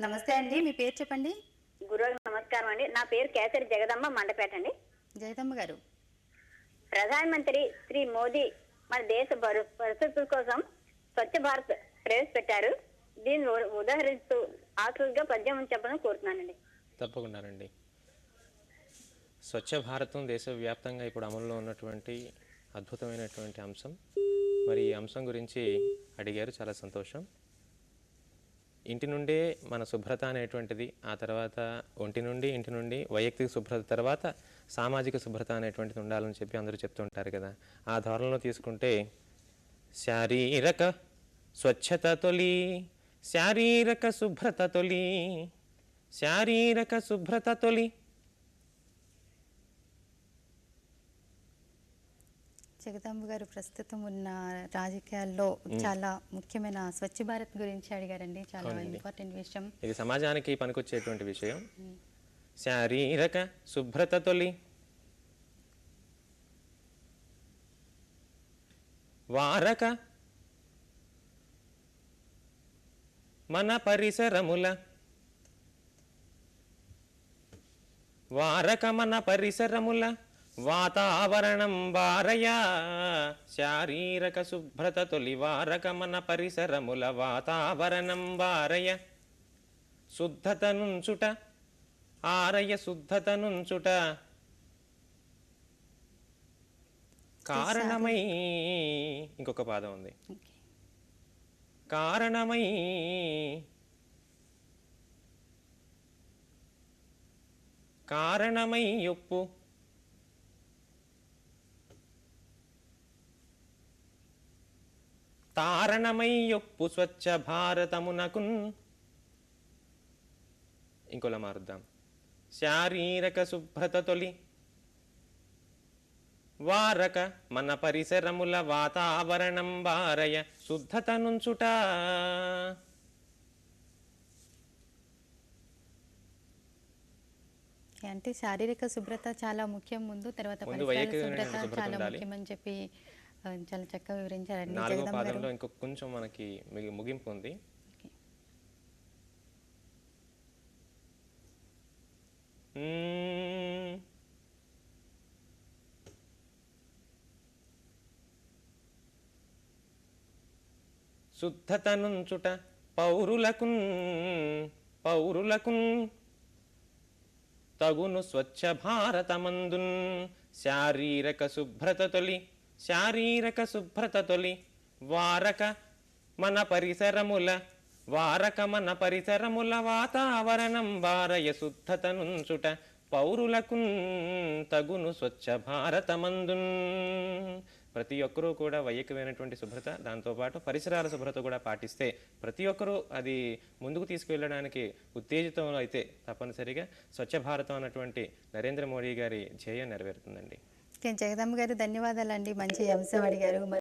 నమస్తే అండి మీ పేరు చెప్పండి? గురువు నమస్కారం అండి. నా పేరు కేసరి జగదమ్మ మండపేట అండి. జయతమ్మ గారు. ప్రధానమంత్రి శ్రీ మోదీ మన దేశ పరిస్థితుల కోసం స్వచ్ఛ భారత్ ప్రవేశపెట్టారు. దీన్ని ఉదాహరిస్తూ ఆకృతిగా పద్యం చెప్పడం కోరుతున్నానండి. తప్పకుండానండి. స్వచ్ఛ భారతం దేశవ్యాప్తంగా ఇప్పుడు అమల్లో ఉన్నటువంటి అద్భుతమైనటువంటి అంశం. మరి ఈ అంశం గురించి అడిగారు చాలా సంతోషం. ఇంటి నుండే మన శుభ్రత అనేటువంటిది ఆ తర్వాత ఒంటి నుండి ఇంటి నుండి వైయక్తిక శుభ్రత తర్వాత సామాజిక శుభ్రత అనేటువంటిది ఉండాలని చెప్పి అందరూ చెప్తుంటారు కదా. ఆ ధోరణిలో తీసుకుంటే శారీరక స్వచ్ఛత తొలి శారీరక శుభ్రత తొలి శారీరక శుభ్రత తొలి. జగదమ్మ గారు ప్రస్తుతం ఉన్న రాజకీయాల్లో చాలా ముఖ్యమైన స్వచ్ఛ భారత్ గురించి అడిగారండి. చాలా ఇంపార్టెంట్ విషయం. ఇది సమాజానికి పనికొచ్చేటువంటి విషయం. శారీరక శుభ్రత తొలి. వారక. మన పరిసరముల. వారక మన పరిసరముల. వాతావరణం వారయ. శారీరక శుభ్రత తొలి వారక మన పరిసరముల వాతావరణం వారయ. శుద్ధతనుంచుట ఆరయ శుద్ధతనుంచుట కారణమై ఇంకొక పాదం ఉంది. కారణమై కారణమై ఒప్పు. తారణమై ఒప్పు స్వచ్ఛ భారతమునకున్. ఇంకోలా మారుద్దాం. శారీరక శుభ్రత తొలి. వారక మన పరిసరముల వాతావరణం వారయ శుద్ధత నుంచుట అంటే శారీరక శుభ్రత చాలా ముఖ్యం ముందు తర్వాత శుభ్రత చాలా. ముఖ్యం అని చెప్పి చాలా చక్కగా వివరించారండి నాలుగో పాదంలో ఇంకొక కొంచెం మనకి మిగి- ముగింపు ఉంది ఓకే. మ్మ్. శుద్ధత నుంచుట పౌరులకున్ పౌరులకున్ తగును స్వచ్ఛ భారతమందున్ శారీరక శుభ్రత తొలి శారీరక శుభ్రత తొలి వారక మన పరిసరముల వారక మన పరిసరముల వాతావరణం వారయ శుద్ధతనుంచుట పౌరులకు తగును స్వచ్ఛ భారతమందున్. ప్రతి ఒక్కరూ కూడా వైయకమైనటువంటి శుభ్రత దాంతోపాటు పరిసరాల శుభ్రత కూడా పాటిస్తే ప్రతి ఒక్కరూ అది ముందుకు తీసుకువెళ్ళడానికి ఉత్తేజితం అయితే తప్పనిసరిగా స్వచ్ఛ భారతం అన్నటువంటి నరేంద్ర మోడీ గారి ధ్యేయం నెరవేరుతుందండి. జగదమ్మ గారు ధన్యవాదాలండి. మంచి అంశం అడిగారు.